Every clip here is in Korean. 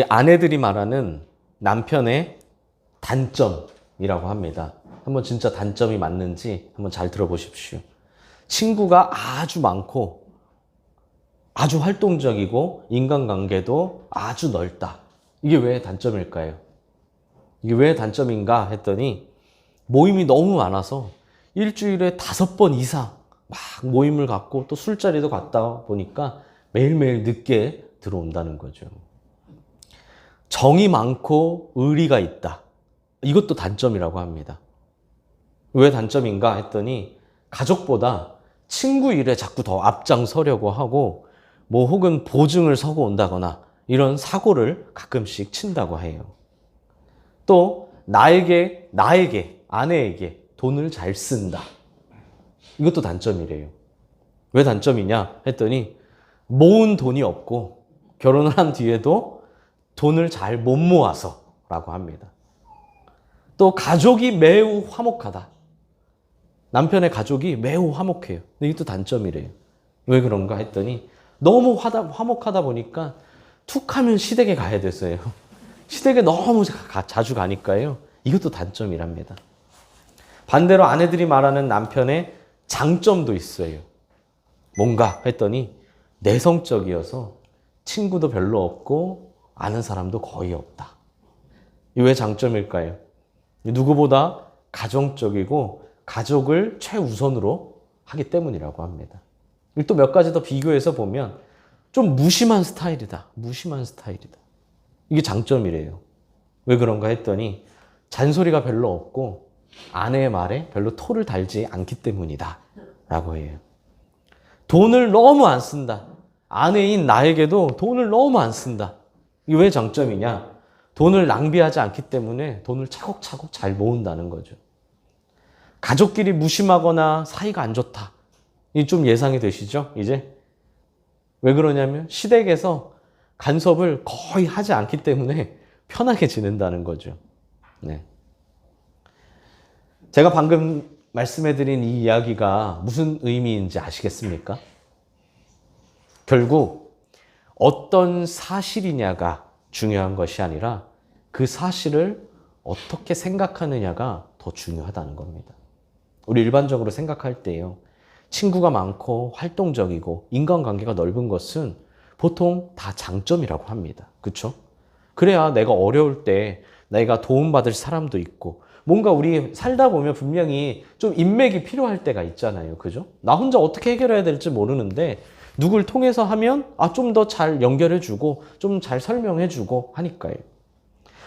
우리 아내들이 말하는 남편의 단점이라고 합니다. 한번 진짜 단점이 맞는지 한번 잘 들어보십시오. 친구가 아주 많고 아주 활동적이고 인간관계도 아주 넓다. 이게 왜 단점일까요? 이게 왜 단점인가 했더니 모임이 너무 많아서 일주일에 다섯 번 이상 막 모임을 갖고 또 술자리도 갔다 보니까 매일매일 늦게 들어온다는 거죠. 정이 많고 의리가 있다. 이것도 단점이라고 합니다. 왜 단점인가 했더니 가족보다 친구 일에 자꾸 더 앞장서려고 하고 뭐 혹은 보증을 서고 온다거나 이런 사고를 가끔씩 친다고 해요. 또 나에게 나에게 아내에게 돈을 잘 쓴다. 이것도 단점이래요. 왜 단점이냐 했더니 모은 돈이 없고 결혼을 한 뒤에도 돈을 잘 못 모아서 라고 합니다. 또 가족이 매우 화목하다. 남편의 가족이 매우 화목해요. 근데 이것도 단점이래요. 왜 그런가 했더니 너무 화다, 화목하다 보니까 툭 하면 시댁에 가야 됐어요. 시댁에 너무 가- 자주 가니까요. 이것도 단점이랍니다. 반대로 아내들이 말하는 남편의 장점도 있어요. 뭔가 했더니 내성적이어서 친구도 별로 없고 아는 사람도 거의 없다. 이왜 장점일까요? 누구보다 가정적이고 가족을 최우선으로 하기 때문이라고 합니다. 또 몇 가지 더 비교해서 보면 좀 무심한 스타일이다. 무심한 스타일이다. 이게 장점이래요. 왜 그런가 했더니 잔소리가 별로 없고 아내의 말에 별로 토를 달지 않기 때문이다. 라고 해요. 돈을 너무 안 쓴다. 아내인 나에게도 돈을 너무 안 쓴다. 이게 왜 장점이냐? 돈을 낭비하지 않기 때문에 돈을 차곡차곡 잘 모은다는 거죠. 가족끼리 무심하거나 사이가 안 좋다. 이 좀 예상이 되시죠? 이제? 왜 그러냐면 시댁에서 간섭을 거의 하지 않기 때문에 편하게 지낸다는 거죠. 네. 제가 방금 말씀해드린 이 이야기가 무슨 의미인지 아시겠습니까? 결국 어떤 사실이냐가 중요한 것이 아니라 그 사실을 어떻게 생각하느냐가 더 중요하다는 겁니다. 우리 일반적으로 생각할 때요. 친구가 많고 활동적이고 인간관계가 넓은 것은 보통 다 장점이라고 합니다. 그렇죠? 그래야 내가 어려울 때 내가 도움받을 사람도 있고 뭔가 우리 살다 보면 분명히 좀 인맥이 필요할 때가 있잖아요. 그죠? 나 혼자 어떻게 해결해야 될지 모르는데 누굴 통해서 하면 아 좀 더 잘 연결해 주고 좀 잘 설명해 주고 하니까요.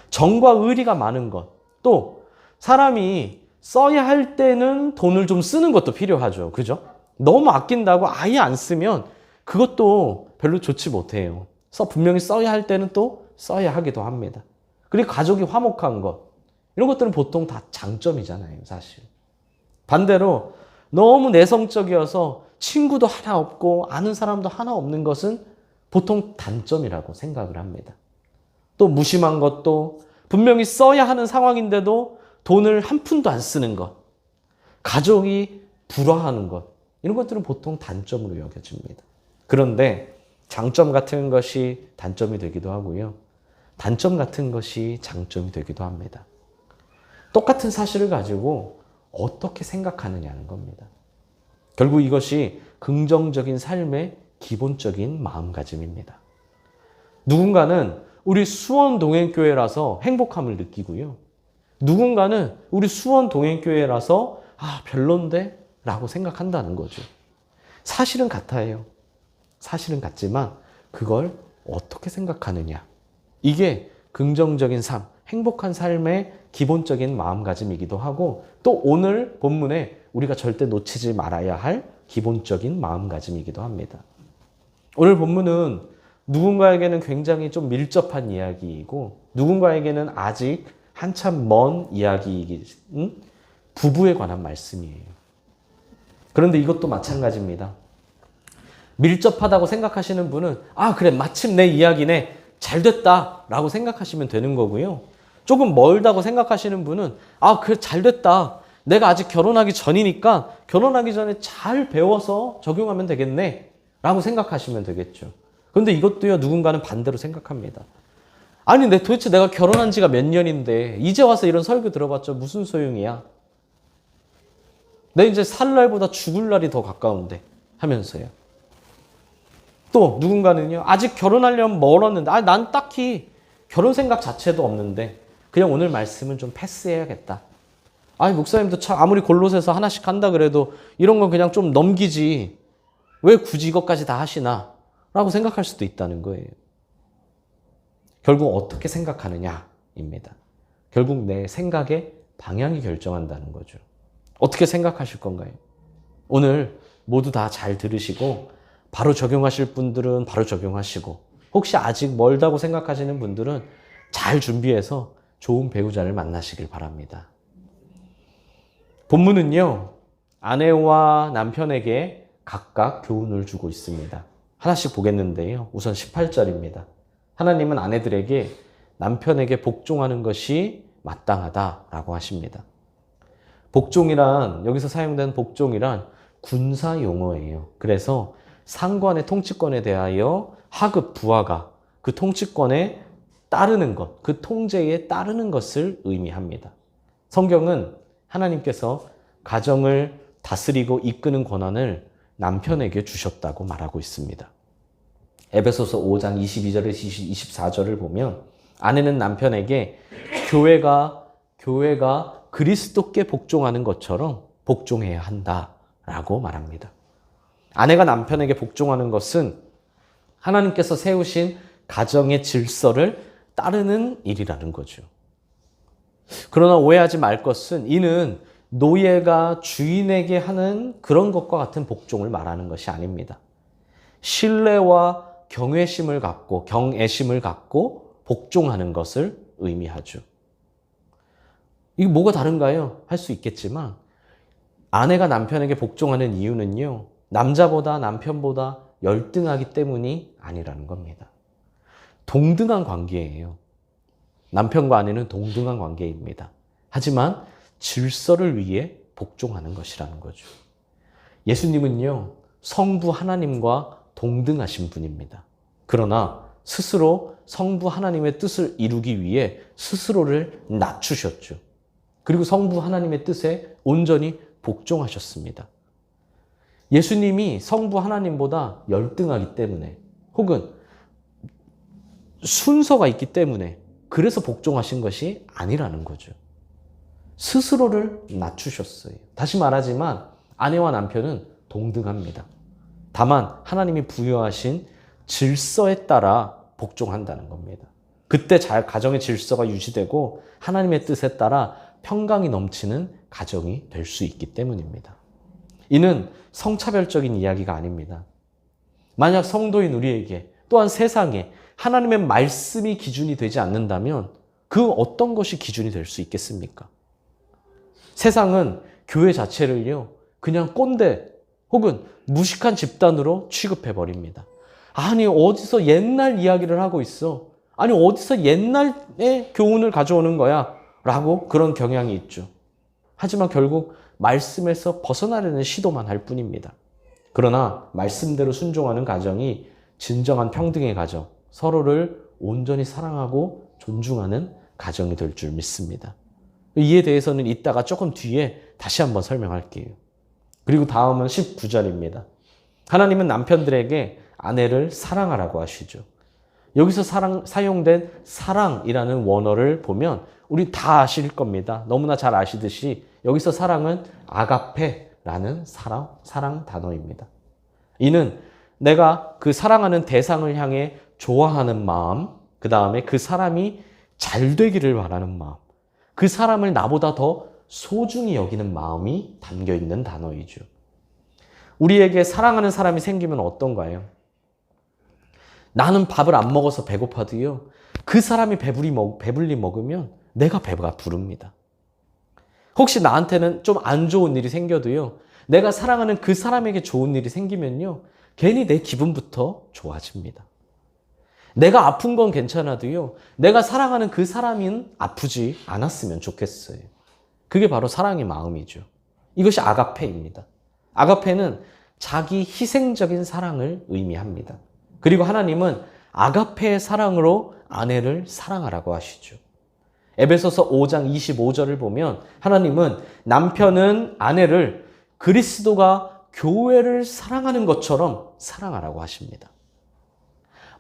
정과 의리가 많은 것. 또 사람이 써야 할 때는 돈을 좀 쓰는 것도 필요하죠. 그죠? 너무 아낀다고 아예 안 쓰면 그것도 별로 좋지 못해요. 써 분명히 써야 할 때는 또 써야 하기도 합니다. 그리고 가족이 화목한 것. 이런 것들은 보통 다 장점이잖아요, 사실. 반대로 너무 내성적이어서 친구도 하나 없고 아는 사람도 하나 없는 것은 보통 단점이라고 생각을 합니다. 또 무심한 것도 분명히 써야 하는 상황인데도 돈을 한 푼도 안 쓰는 것. 가족이 불화하는 것. 이런 것들은 보통 단점으로 여겨집니다. 그런데 장점 같은 것이 단점이 되기도 하고요. 단점 같은 것이 장점이 되기도 합니다. 똑같은 사실을 가지고 어떻게 생각하느냐는 겁니다. 결국 이것이 긍정적인 삶의 기본적인 마음가짐입니다. 누군가는 우리 수원 동행교회라서 행복함을 느끼고요. 누군가는 우리 수원 동행교회라서 아, 별론데? 라고 생각한다는 거죠. 사실은 같아요. 사실은 같지만 그걸 어떻게 생각하느냐. 이게 긍정적인 삶, 행복한 삶의 기본적인 마음가짐이기도 하고 또 오늘 본문에 우리가 절대 놓치지 말아야 할 기본적인 마음가짐이기도 합니다. 오늘 본문은 누군가에게는 굉장히 좀 밀접한 이야기이고 누군가에게는 아직 한참 먼 이야기이기 음? 부부에 관한 말씀이에요. 그런데 이것도 마찬가지입니다. 밀접하다고 생각하시는 분은 아 그래 마침 내 이야기네 잘 됐다 라고 생각하시면 되는 거고요. 조금 멀다고 생각하시는 분은 아 그래 잘 됐다. 내가 아직 결혼하기 전이니까 결혼하기 전에 잘 배워서 적용하면 되겠네 라고 생각하시면 되겠죠. 그런데 이것도요 누군가는 반대로 생각합니다. 아니, 내 도대체 내가 결혼한 지가 몇 년인데, 이제 와서 이런 설교 들어봤자 무슨 소용이야? 내 이제 살 날보다 죽을 날이 더 가까운데, 하면서요. 또, 누군가는요, 아직 결혼하려면 멀었는데, 아, 난 딱히 결혼 생각 자체도 없는데, 그냥 오늘 말씀은 좀 패스해야겠다. 아니, 목사님도 참, 아무리 골로새서 하나씩 한다 그래도, 이런 건 그냥 좀 넘기지. 왜 굳이 이것까지 다 하시나? 라고 생각할 수도 있다는 거예요. 결국 어떻게 생각하느냐입니다. 결국 내 생각의 방향이 결정한다는 거죠. 어떻게 생각하실 건가요? 오늘 모두 다 잘 들으시고 바로 적용하실 분들은 바로 적용하시고 혹시 아직 멀다고 생각하시는 분들은 잘 준비해서 좋은 배우자를 만나시길 바랍니다. 본문은요, 아내와 남편에게 각각 교훈을 주고 있습니다. 하나씩 보겠는데요. 우선 18절입니다. 하나님은 아내들에게 남편에게 복종하는 것이 마땅하다라고 하십니다. 복종이란 여기서 사용된 복종이란 군사 용어예요. 그래서 상관의 통치권에 대하여 하급 부하가 그 통치권에 따르는 것, 그 통제에 따르는 것을 의미합니다. 성경은 하나님께서 가정을 다스리고 이끄는 권한을 남편에게 주셨다고 말하고 있습니다. 에베소서 5장 22절에서 24절을 보면 아내는 남편에게 교회가 교회가 그리스도께 복종하는 것처럼 복종해야 한다라고 말합니다. 아내가 남편에게 복종하는 것은 하나님께서 세우신 가정의 질서를 따르는 일이라는 거죠. 그러나 오해하지 말 것은 이는 노예가 주인에게 하는 그런 것과 같은 복종을 말하는 것이 아닙니다. 신뢰와 경외심을 갖고 경애심을 갖고 복종하는 것을 의미하죠. 이게 뭐가 다른가요? 할 수 있겠지만 아내가 남편에게 복종하는 이유는요. 남자보다 남편보다 열등하기 때문이 아니라는 겁니다. 동등한 관계예요. 남편과 아내는 동등한 관계입니다. 하지만 질서를 위해 복종하는 것이라는 거죠. 예수님은요, 성부 하나님과 동등하신 분입니다. 그러나 스스로 성부 하나님의 뜻을 이루기 위해 스스로를 낮추셨죠. 그리고 성부 하나님의 뜻에 온전히 복종하셨습니다. 예수님이 성부 하나님보다 열등하기 때문에 혹은 순서가 있기 때문에 그래서 복종하신 것이 아니라는 거죠. 스스로를 낮추셨어요. 다시 말하지만 아내와 남편은 동등합니다. 다만 하나님이 부여하신 질서에 따라 복종한다는 겁니다. 그때 잘 가정의 질서가 유지되고 하나님의 뜻에 따라 평강이 넘치는 가정이 될 수 있기 때문입니다. 이는 성차별적인 이야기가 아닙니다. 만약 성도인 우리에게 또한 세상에 하나님의 말씀이 기준이 되지 않는다면 그 어떤 것이 기준이 될 수 있겠습니까? 세상은 교회 자체를요, 그냥 꼰대 혹은 무식한 집단으로 취급해 버립니다. 아니, 어디서 옛날 이야기를 하고 있어? 아니, 어디서 옛날의 교훈을 가져오는 거야? 라고 그런 경향이 있죠. 하지만 결국 말씀에서 벗어나려는 시도만 할 뿐입니다. 그러나 말씀대로 순종하는 가정이 진정한 평등의 가정, 서로를 온전히 사랑하고 존중하는 가정이 될 줄 믿습니다. 이에 대해서는 이따가 조금 뒤에 다시 한번 설명할게요. 그리고 다음은 19절입니다. 하나님은 남편들에게 아내를 사랑하라고 하시죠. 여기서 사랑, 사용된 사랑이라는 원어를 보면 우리 다 아실 겁니다. 너무나 잘 아시듯이 여기서 사랑은 아가페라는 사랑, 사랑 단어입니다. 이는 내가 그 사랑하는 대상을 향해 좋아하는 마음, 그 다음에 그 사람이 잘 되기를 바라는 마음, 그 사람을 나보다 더 소중히 여기는 마음이 담겨 있는 단어이죠. 우리에게 사랑하는 사람이 생기면 어떤가요? 나는 밥을 안 먹어서 배고파도요. 그 사람이 배불리, 먹, 배불리 먹으면 내가 배가 부릅니다. 혹시 나한테는 좀 안 좋은 일이 생겨도요. 내가 사랑하는 그 사람에게 좋은 일이 생기면요. 괜히 내 기분부터 좋아집니다. 내가 아픈 건 괜찮아도요. 내가 사랑하는 그 사람은 아프지 않았으면 좋겠어요. 그게 바로 사랑의 마음이죠. 이것이 아가페입니다. 아가페는 자기 희생적인 사랑을 의미합니다. 그리고 하나님은 아가페의 사랑으로 아내를 사랑하라고 하시죠. 에베소서 5장 25절을 보면 하나님은 남편은 아내를 그리스도가 교회를 사랑하는 것처럼 사랑하라고 하십니다.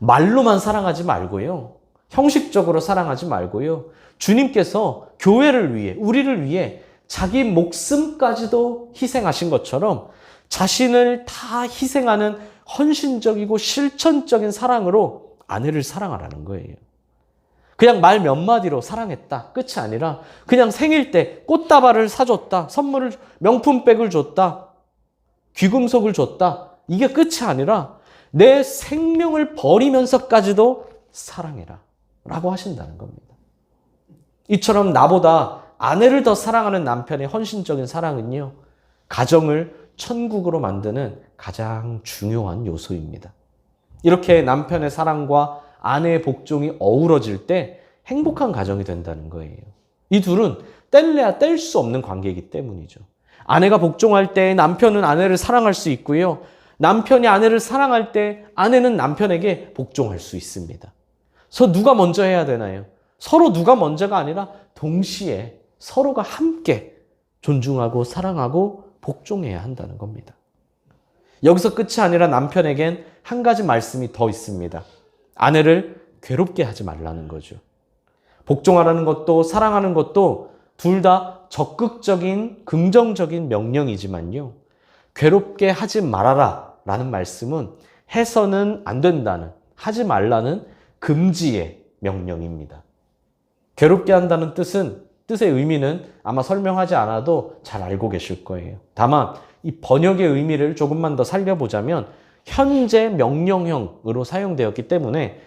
말로만 사랑하지 말고요. 형식적으로 사랑하지 말고요. 주님께서 교회를 위해, 우리를 위해 자기 목숨까지도 희생하신 것처럼 자신을 다 희생하는 헌신적이고 실천적인 사랑으로 아내를 사랑하라는 거예요. 그냥 말 몇 마디로 사랑했다. 끝이 아니라 그냥 생일 때 꽃다발을 사줬다. 선물을, 명품백을 줬다. 귀금속을 줬다. 이게 끝이 아니라 내 생명을 버리면서까지도 사랑해라. 라고 하신다는 겁니다. 이처럼 나보다 아내를 더 사랑하는 남편의 헌신적인 사랑은요, 가정을 천국으로 만드는 가장 중요한 요소입니다. 이렇게 남편의 사랑과 아내의 복종이 어우러질 때 행복한 가정이 된다는 거예요. 이 둘은 뗄래야 뗄 수 없는 관계이기 때문이죠. 아내가 복종할 때 남편은 아내를 사랑할 수 있고요. 남편이 아내를 사랑할 때 아내는 남편에게 복종할 수 있습니다. 그래서 누가 먼저 해야 되나요? 서로 누가 먼저가 아니라 동시에 서로가 함께 존중하고 사랑하고 복종해야 한다는 겁니다. 여기서 끝이 아니라 남편에겐 한 가지 말씀이 더 있습니다. 아내를 괴롭게 하지 말라는 거죠. 복종하라는 것도 사랑하는 것도 둘 다 적극적인 긍정적인 명령이지만요. 괴롭게 하지 말아라 라는 말씀은 해서는 안 된다는, 하지 말라는 금지의 명령입니다. 괴롭게 한다는 뜻은, 뜻의 의미는 아마 설명하지 않아도 잘 알고 계실 거예요. 다만, 이 번역의 의미를 조금만 더 살려보자면, 현재 명령형으로 사용되었기 때문에,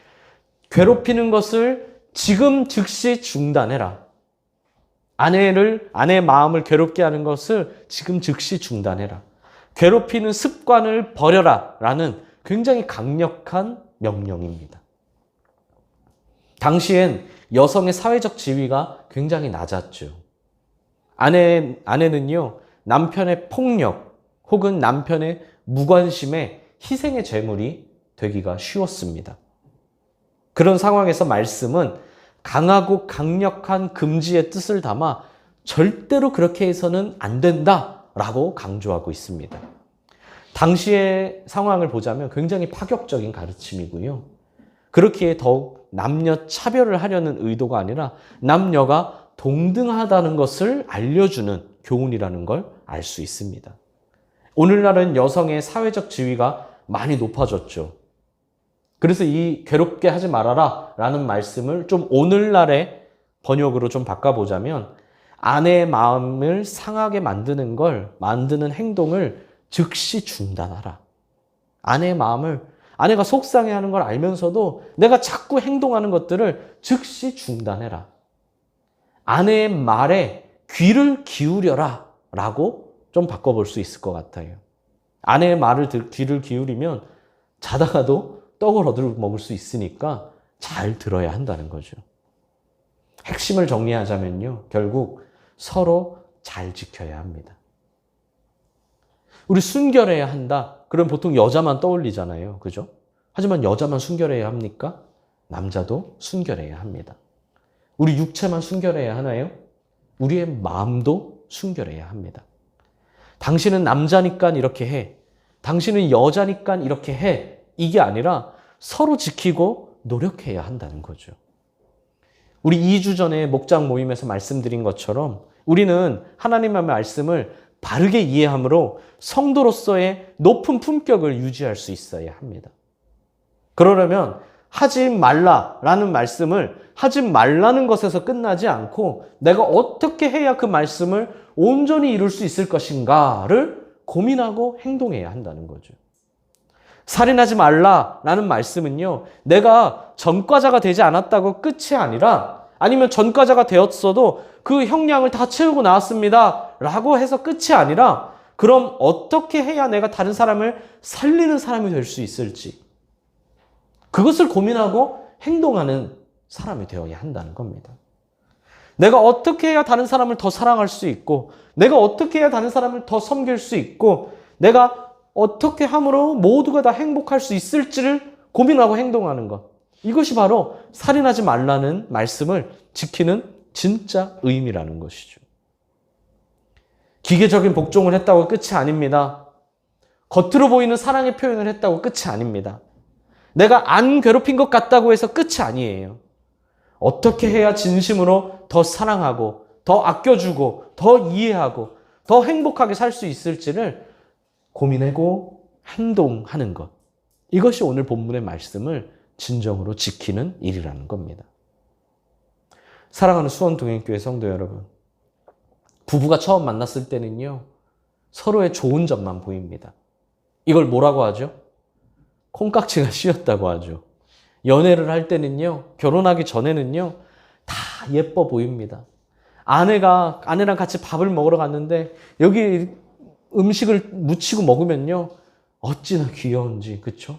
괴롭히는 것을 지금 즉시 중단해라. 아내를, 아내의 마음을 괴롭게 하는 것을 지금 즉시 중단해라. 괴롭히는 습관을 버려라. 라는 굉장히 강력한 명령입니다. 당시엔 여성의 사회적 지위가 굉장히 낮았죠. 아내, 아내는요, 남편의 폭력 혹은 남편의 무관심에 희생의 제물이 되기가 쉬웠습니다. 그런 상황에서 말씀은 강하고 강력한 금지의 뜻을 담아 절대로 그렇게 해서는 안 된다 라고 강조하고 있습니다. 당시의 상황을 보자면 굉장히 파격적인 가르침이고요. 그렇기에 더욱 남녀 차별을 하려는 의도가 아니라 남녀가 동등하다는 것을 알려주는 교훈이라는 걸 알 수 있습니다. 오늘날은 여성의 사회적 지위가 많이 높아졌죠. 그래서 이 괴롭게 하지 말아라 라는 말씀을 좀 오늘날의 번역으로 좀 바꿔보자면 아내의 마음을 상하게 만드는 걸, 만드는 행동을 즉시 중단하라. 아내의 마음을, 아내가 속상해 하는 걸 알면서도 내가 자꾸 행동하는 것들을 즉시 중단해라. 아내의 말에 귀를 기울여라. 라고 좀 바꿔볼 수 있을 것 같아요. 아내의 말을 들, 귀를 기울이면 자다가도 떡을 얻어 먹을 수 있으니까 잘 들어야 한다는 거죠. 핵심을 정리하자면요. 결국 서로 잘 지켜야 합니다. 우리 순결해야 한다. 그럼 보통 여자만 떠올리잖아요. 그죠? 하지만 여자만 순결해야 합니까? 남자도 순결해야 합니다. 우리 육체만 순결해야 하나요? 우리의 마음도 순결해야 합니다. 당신은 남자니까 이렇게 해. 당신은 여자니까 이렇게 해. 이게 아니라 서로 지키고 노력해야 한다는 거죠. 우리 2주 전에 목장 모임에서 말씀드린 것처럼 우리는 하나님의 말씀을 바르게 이해함으로 성도로서의 높은 품격을 유지할 수 있어야 합니다. 그러려면 하지 말라라는 말씀을 하지 말라는 것에서 끝나지 않고 내가 어떻게 해야 그 말씀을 온전히 이룰 수 있을 것인가를 고민하고 행동해야 한다는 거죠. 살인하지 말라라는 말씀은요, 내가 전과자가 되지 않았다고 끝이 아니라 아니면 전과자가 되었어도 그 형량을 다 채우고 나왔습니다. 라고 해서 끝이 아니라 그럼 어떻게 해야 내가 다른 사람을 살리는 사람이 될 수 있을지 그것을 고민하고 행동하는 사람이 되어야 한다는 겁니다. 내가 어떻게 해야 다른 사람을 더 사랑할 수 있고 내가 어떻게 해야 다른 사람을 더 섬길 수 있고 내가 어떻게 함으로 모두가 다 행복할 수 있을지를 고민하고 행동하는 것. 이것이 바로 살인하지 말라는 말씀을 지키는 진짜 의미라는 것이죠. 기계적인 복종을 했다고 끝이 아닙니다. 겉으로 보이는 사랑의 표현을 했다고 끝이 아닙니다. 내가 안 괴롭힌 것 같다고 해서 끝이 아니에요. 어떻게 해야 진심으로 더 사랑하고, 더 아껴주고, 더 이해하고, 더 행복하게 살 수 있을지를 고민하고 행동하는 것. 이것이 오늘 본문의 말씀을 진정으로 지키는 일이라는 겁니다. 사랑하는 수원 동행교회 성도 여러분. 부부가 처음 만났을 때는요, 서로의 좋은 점만 보입니다. 이걸 뭐라고 하죠? 콩깍지가 씌었다고 하죠. 연애를 할 때는요, 결혼하기 전에는요, 다 예뻐 보입니다. 아내가, 아내랑 같이 밥을 먹으러 갔는데, 여기 음식을 묻히고 먹으면요, 어찌나 귀여운지, 그쵸?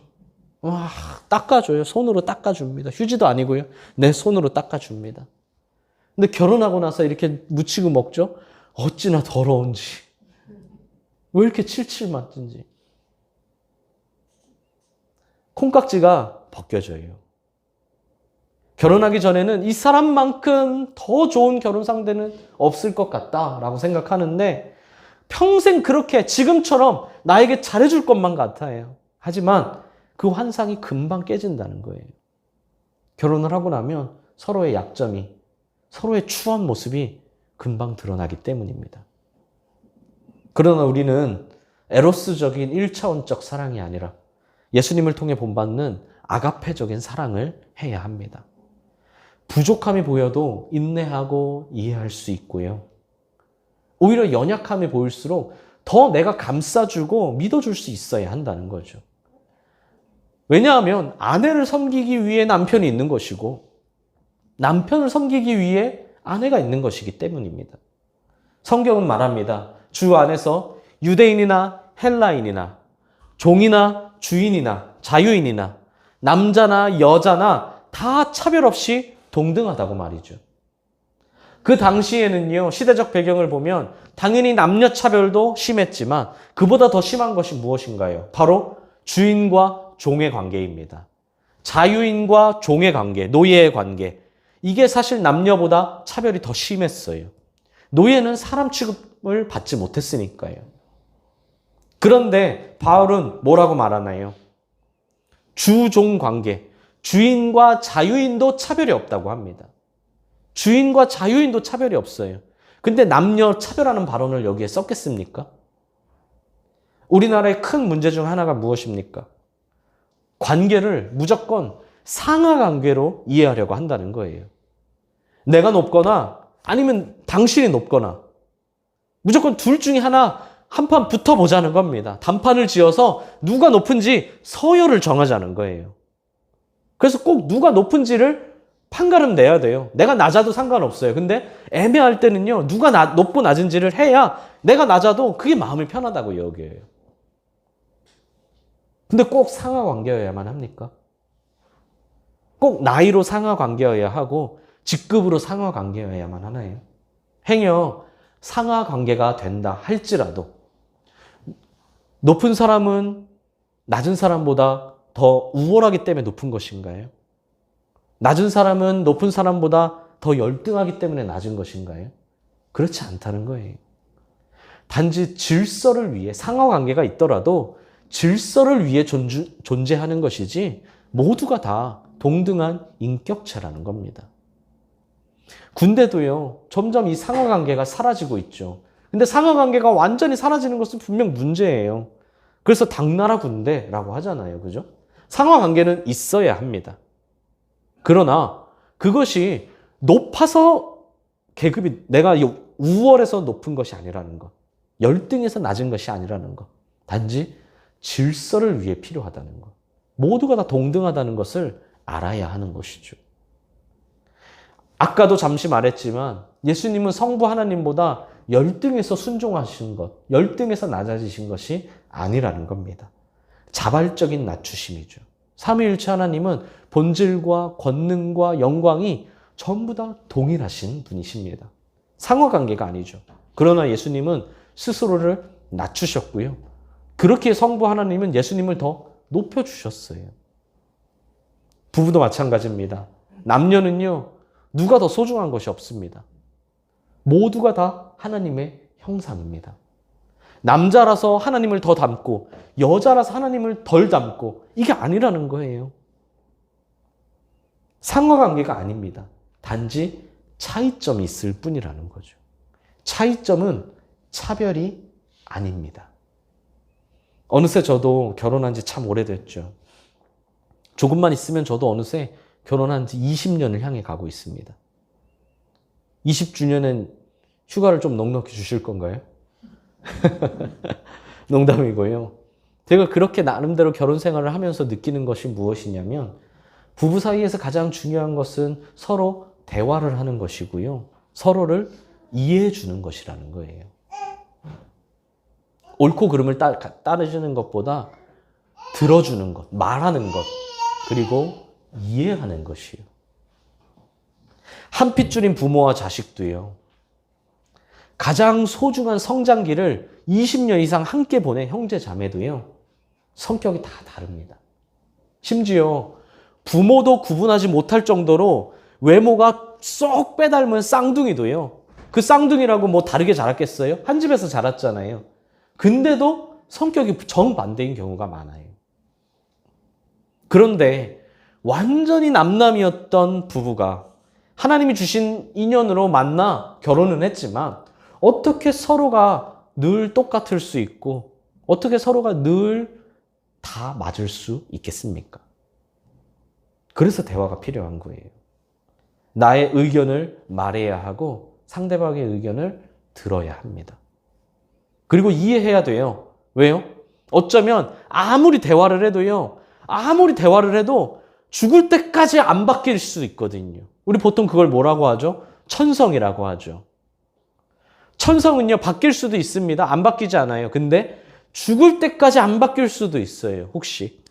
와, 닦아줘요. 손으로 닦아줍니다. 휴지도 아니고요. 내 손으로 닦아줍니다. 근데 결혼하고 나서 이렇게 묻히고 먹죠? 어찌나 더러운지. 왜 이렇게 칠칠 맞든지. 콩깍지가 벗겨져요. 결혼하기 전에는 이 사람만큼 더 좋은 결혼 상대는 없을 것 같다라고 생각하는데 평생 그렇게 지금처럼 나에게 잘해줄 것만 같아요. 하지만 그 환상이 금방 깨진다는 거예요. 결혼을 하고 나면 서로의 약점이, 서로의 추한 모습이 금방 드러나기 때문입니다. 그러나 우리는 에로스적인 1차원적 사랑이 아니라 예수님을 통해 본받는 아가페적인 사랑을 해야 합니다. 부족함이 보여도 인내하고 이해할 수 있고요. 오히려 연약함이 보일수록 더 내가 감싸주고 믿어줄 수 있어야 한다는 거죠. 왜냐하면 아내를 섬기기 위해 남편이 있는 것이고 남편을 섬기기 위해 아내가 있는 것이기 때문입니다. 성경은 말합니다. 주 안에서 유대인이나 헬라인이나 종이나 주인이나 자유인이나 남자나 여자나 다 차별 없이 동등하다고 말이죠. 그 당시에는요, 시대적 배경을 보면 당연히 남녀 차별도 심했지만 그보다 더 심한 것이 무엇인가요? 바로 주인과 종의 관계입니다. 자유인과 종의 관계, 노예의 관계. 이게 사실 남녀보다 차별이 더 심했어요. 노예는 사람 취급을 받지 못했으니까요. 그런데 바울은 뭐라고 말하나요? 주종 관계, 주인과 자유인도 차별이 없다고 합니다. 주인과 자유인도 차별이 없어요. 근데 남녀 차별하는 발언을 여기에 썼겠습니까? 우리나라의 큰 문제 중 하나가 무엇입니까? 관계를 무조건 상하 관계로 이해하려고 한다는 거예요. 내가 높거나 아니면 당신이 높거나 무조건 둘 중에 하나 한 판 붙어보자는 겁니다. 단판을 지어서 누가 높은지 서열을 정하자는 거예요. 그래서 꼭 누가 높은지를 판가름 내야 돼요. 내가 낮아도 상관없어요. 근데 애매할 때는요, 누가 나, 높고 낮은지를 해야 내가 낮아도 그게 마음이 편하다고 여겨요. 근데 꼭 상하 관계여야만 합니까? 꼭 나이로 상하 관계여야 하고 직급으로 상하 관계여야만 하나요? 행여 상하 관계가 된다 할지라도 높은 사람은 낮은 사람보다 더 우월하기 때문에 높은 것인가요? 낮은 사람은 높은 사람보다 더 열등하기 때문에 낮은 것인가요? 그렇지 않다는 거예요. 단지 질서를 위해 상하 관계가 있더라도 질서를 위해 존주, 존재하는 것이지 모두가 다 동등한 인격체라는 겁니다. 군대도요, 점점 이 상하 관계가 사라지고 있죠. 근데 상하 관계가 완전히 사라지는 것은 분명 문제예요. 그래서 당나라 군대라고 하잖아요. 그죠? 상하 관계는 있어야 합니다. 그러나 그것이 높아서 계급이 내가 우월해서 높은 것이 아니라는 것. 열등해서 낮은 것이 아니라는 것. 단지 질서를 위해 필요하다는 것. 모두가 다 동등하다는 것을 알아야 하는 것이죠. 아까도 잠시 말했지만 예수님은 성부 하나님보다 열등해서 순종하신 것, 열등해서 낮아지신 것이 아니라는 겁니다. 자발적인 낮추심이죠. 삼위일체 하나님은 본질과 권능과 영광이 전부 다 동일하신 분이십니다. 상호관계가 아니죠. 그러나 예수님은 스스로를 낮추셨고요. 그렇게 성부 하나님은 예수님을 더 높여주셨어요. 부부도 마찬가지입니다. 남녀는요, 누가 더 소중한 것이 없습니다. 모두가 다 하나님의 형상입니다. 남자라서 하나님을 더 닮고, 여자라서 하나님을 덜 닮고, 이게 아니라는 거예요. 상하관계가 아닙니다. 단지 차이점이 있을 뿐이라는 거죠. 차이점은 차별이 아닙니다. 어느새 저도 결혼한 지 참 오래됐죠. 조금만 있으면 저도 어느새 결혼한 지 20년을 향해 가고 있습니다. 20주년엔 휴가를 좀 넉넉히 주실 건가요? 농담이고요. 제가 그렇게 나름대로 결혼 생활을 하면서 느끼는 것이 무엇이냐면 부부 사이에서 가장 중요한 것은 서로 대화를 하는 것이고요. 서로를 이해해 주는 것이라는 거예요. 옳고 그름을 따, 따르주는 것보다 들어주는 것, 말하는 것, 그리고 이해하는 것이요. 한 핏줄인 부모와 자식도요. 가장 소중한 성장기를 20년 이상 함께 보낸 형제 자매도요. 성격이 다 다릅니다. 심지어 부모도 구분하지 못할 정도로 외모가 쏙 빼닮은 쌍둥이도요. 그 쌍둥이라고 뭐 다르게 자랐겠어요? 한 집에서 자랐잖아요. 근데도 성격이 정반대인 경우가 많아요. 그런데 완전히 남남이었던 부부가 하나님이 주신 인연으로 만나 결혼은 했지만 어떻게 서로가 늘 똑같을 수 있고 어떻게 서로가 늘 다 맞을 수 있겠습니까? 그래서 대화가 필요한 거예요. 나의 의견을 말해야 하고 상대방의 의견을 들어야 합니다. 그리고 이해해야 돼요. 왜요? 어쩌면 아무리 대화를 해도요, 아무리 대화를 해도 죽을 때까지 안 바뀔 수 있거든요. 우리 보통 그걸 뭐라고 하죠? 천성이라고 하죠. 천성은요, 바뀔 수도 있습니다. 안 바뀌지 않아요. 근데 죽을 때까지 안 바뀔 수도 있어요. 혹시.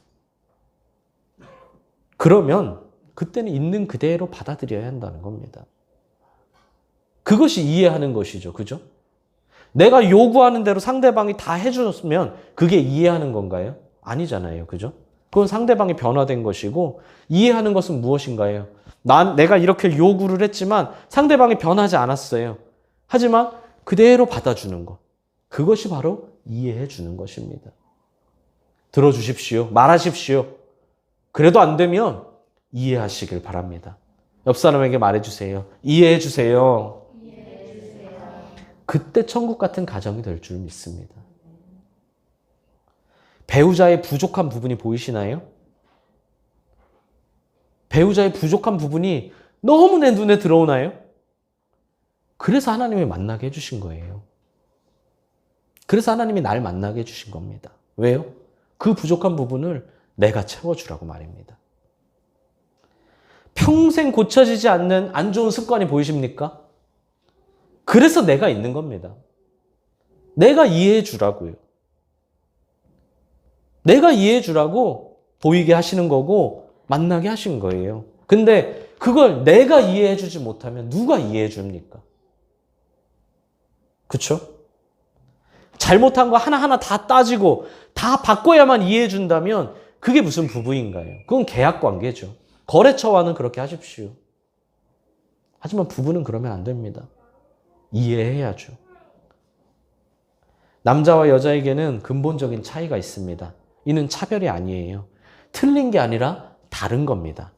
그러면 그때는 있는 그대로 받아들여야 한다는 겁니다. 그것이 이해하는 것이죠. 그죠? 내가 요구하는 대로 상대방이 다 해주셨으면 그게 이해하는 건가요? 아니잖아요. 그죠? 그건 상대방이 변화된 것이고 이해하는 것은 무엇인가요? 난 내가 이렇게 요구를 했지만 상대방이 변하지 않았어요. 하지만 그대로 받아주는 것. 그것이 바로 이해해 주는 것입니다. 들어주십시오. 말하십시오. 그래도 안 되면 이해하시길 바랍니다. 옆 사람에게 말해주세요. 이해해 주세요. 그때 천국 같은 가정이 될 줄 믿습니다. 배우자의 부족한 부분이 보이시나요? 배우자의 부족한 부분이 너무 내 눈에 들어오나요? 그래서 하나님이 만나게 해주신 거예요. 그래서 하나님이 날 만나게 해주신 겁니다. 왜요? 그 부족한 부분을 내가 채워주라고 말입니다. 평생 고쳐지지 않는 안 좋은 습관이 보이십니까? 그래서 내가 있는 겁니다. 내가 이해해 주라고요. 내가 이해해 주라고 보이게 하시는 거고 만나게 하신 거예요. 근데 그걸 내가 이해해 주지 못하면 누가 이해해 줍니까? 그쵸? 잘못한 거 하나하나 다 따지고 다 바꿔야만 이해해 준다면 그게 무슨 부부인가요? 그건 계약 관계죠. 거래처와는 그렇게 하십시오. 하지만 부부는 그러면 안 됩니다. 이해해야죠. 남자와 여자에게는 근본적인 차이가 있습니다. 이는 차별이 아니에요. 틀린 게 아니라 다른 겁니다.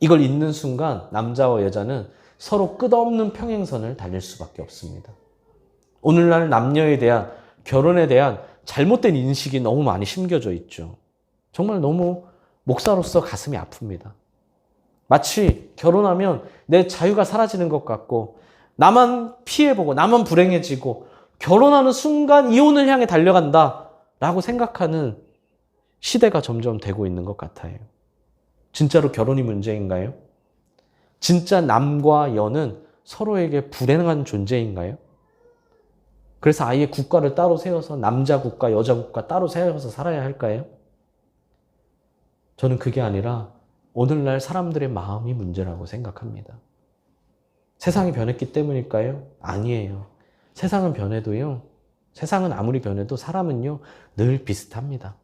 이걸 잊는 순간 남자와 여자는 서로 끝없는 평행선을 달릴 수밖에 없습니다. 오늘날 남녀에 대한 결혼에 대한 잘못된 인식이 너무 많이 심겨져 있죠. 정말 너무 목사로서 가슴이 아픕니다. 마치 결혼하면 내 자유가 사라지는 것 같고 나만 피해보고 나만 불행해지고 결혼하는 순간 이혼을 향해 달려간다 라고 생각하는 시대가 점점 되고 있는 것 같아요. 진짜로 결혼이 문제인가요? 진짜 남과 여는 서로에게 불행한 존재인가요? 그래서 아예 국가를 따로 세워서 남자 국가, 여자 국가 따로 세워서 살아야 할까요? 저는 그게 아니라 오늘날 사람들의 마음이 문제라고 생각합니다. 세상이 변했기 때문일까요? 아니에요. 세상은 변해도요. 세상은 아무리 변해도 사람은요. 늘 비슷합니다.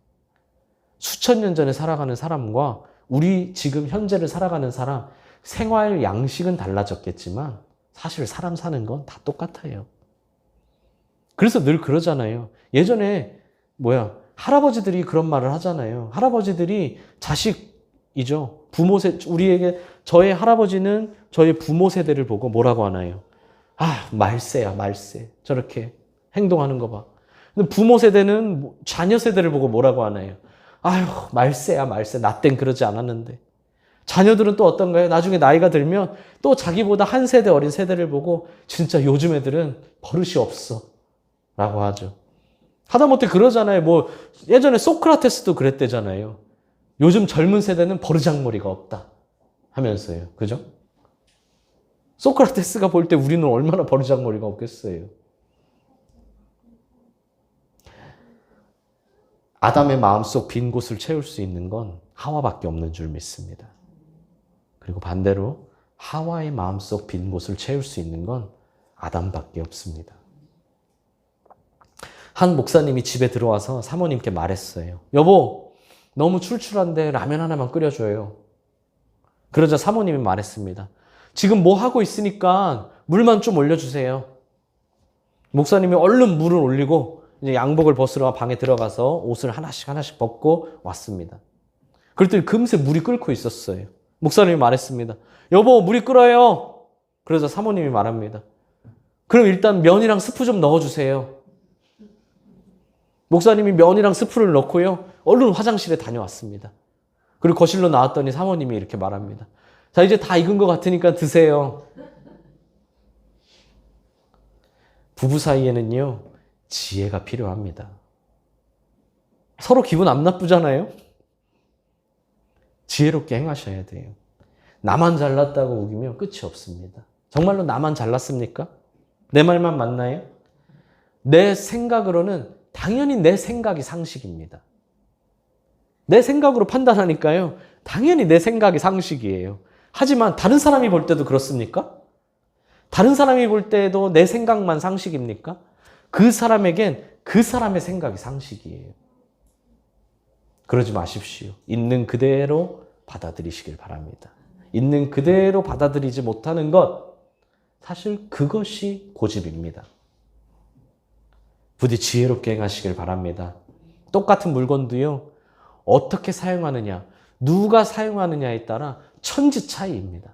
수천 년 전에 살아가는 사람과 우리 지금 현재를 살아가는 사람 생활 양식은 달라졌겠지만 사실 사람 사는 건 다 똑같아요. 그래서 늘 그러잖아요. 예전에 뭐야 할아버지들이 그런 말을 하잖아요. 할아버지들이 자식이죠. 부모 세 우리에게 저의 할아버지는 저의 부모 세대를 보고 뭐라고 하나요? 아 말세야 말세 저렇게 행동하는 거 봐. 근데 부모 세대는 뭐- 자녀 세대를 보고 뭐라고 하나요? 아휴 말세야 말세 나 땐 그러지 않았는데. 자녀들은 또 어떤가요? 나중에 나이가 들면 또 자기보다 한 세대 어린 세대를 보고 진짜 요즘 애들은 버릇이 없어. 라고 하죠. 하다못해 그러잖아요. 뭐 예전에 소크라테스도 그랬대잖아요. 요즘 젊은 세대는 버르장머리가 없다. 하면서요. 그죠? 소크라테스가 볼 때 우리는 얼마나 버르장머리가 없겠어요. 아담의 마음속 빈 곳을 채울 수 있는 건 하와밖에 없는 줄 믿습니다. 그리고 반대로 하와의 마음속 빈 곳을 채울 수 있는 건 아담밖에 없습니다. 한 목사님이 집에 들어와서 사모님께 말했어요. 여보, 너무 출출한데 라면 하나만 끓여줘요. 그러자 사모님이 말했습니다. 지금 뭐 하고 있으니까 물만 좀 올려주세요. 목사님이 얼른 물을 올리고 이제 양복을 벗으러 방에 들어가서 옷을 하나씩 하나씩 벗고 왔습니다. 그랬더니 금세 물이 끓고 있었어요. 목사님이 말했습니다. 여보, 물이 끓어요. 그러자 사모님이 말합니다. 그럼 일단 면이랑 스프 좀 넣어주세요. 목사님이 면이랑 스프를 넣고요. 얼른 화장실에 다녀왔습니다. 그리고 거실로 나왔더니 사모님이 이렇게 말합니다. 자, 이제 다 익은 것 같으니까 드세요. 부부 사이에는요, 지혜가 필요합니다. 서로 기분 안 나쁘잖아요? 지혜롭게 행하셔야 돼요. 나만 잘났다고 우기면 끝이 없습니다. 정말로 나만 잘났습니까? 내 말만 맞나요? 내 생각으로는 당연히 내 생각이 상식입니다. 내 생각으로 판단하니까요. 당연히 내 생각이 상식이에요. 하지만 다른 사람이 볼 때도 그렇습니까? 다른 사람이 볼 때도 내 생각만 상식입니까? 그 사람에겐 그 사람의 생각이 상식이에요. 그러지 마십시오. 있는 그대로 받아들이시길 바랍니다. 있는 그대로 받아들이지 못하는 것, 사실 그것이 고집입니다. 부디 지혜롭게 행하시길 바랍니다. 똑같은 물건도요, 어떻게 사용하느냐, 누가 사용하느냐에 따라 천지 차이입니다.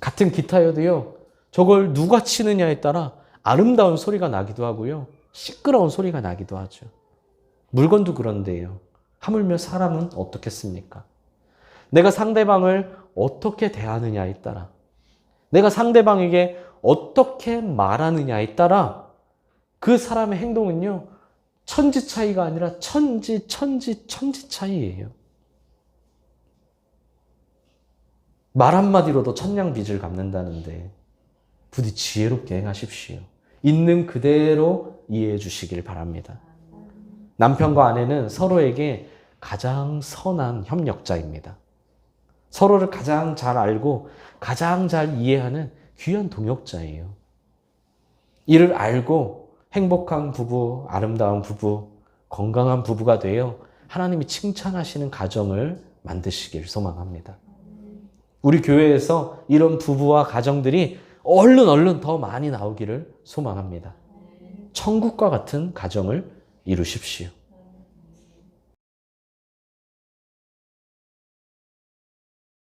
같은 기타여도요, 저걸 누가 치느냐에 따라 아름다운 소리가 나기도 하고요, 시끄러운 소리가 나기도 하죠. 물건도 그런데요. 하물며 사람은 어떻겠습니까? 내가 상대방을 어떻게 대하느냐에 따라, 내가 상대방에게 어떻게 말하느냐에 따라 그 사람의 행동은요, 천지 차이가 아니라 천지, 천지, 천지 차이예요. 말 한마디로도 천냥 빚을 갚는다는데 부디 지혜롭게 행하십시오. 있는 그대로 이해해 주시길 바랍니다. 남편과 아내는 서로에게 가장 선한 협력자입니다. 서로를 가장 잘 알고 가장 잘 이해하는 귀한 동역자예요. 이를 알고 행복한 부부, 아름다운 부부, 건강한 부부가 되어 하나님이 칭찬하시는 가정을 만드시길 소망합니다. 우리 교회에서 이런 부부와 가정들이 얼른 얼른 더 많이 나오기를 소망합니다. 천국과 같은 가정을 이루십시오.